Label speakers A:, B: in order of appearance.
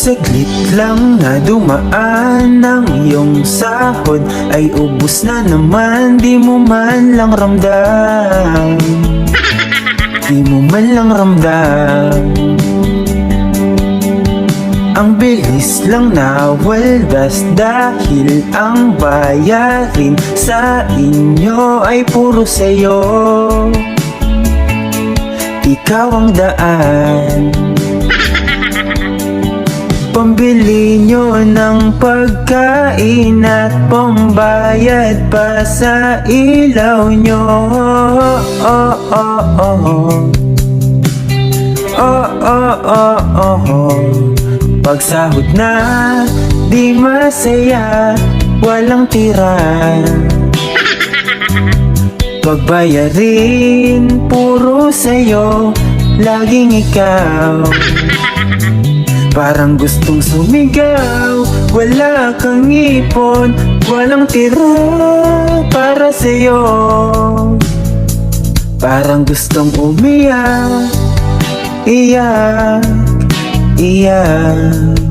A: saglit lang na dumaan ng iyong sahod. Ay ubus na naman, di mo man lang ramdam. Di mo man lang ramdam. Ang bilis lang na waldas Dahil ang bayarin sa inyo ay puro sa'yo. Ikaw ang daan Pambili nyo ng pagkain at pambayad pa sa ilaw nyo. Oh, oh, oh, oh Oh, oh, oh, oh, oh Pagsahod na, di masaya, walang tira. Pagbayarin, puro sa'yo, laging ikaw Parang gustong sumigaw Wala kang ipon Walang tira para sa'yo. Parang gustong umiyak Iyak Iyak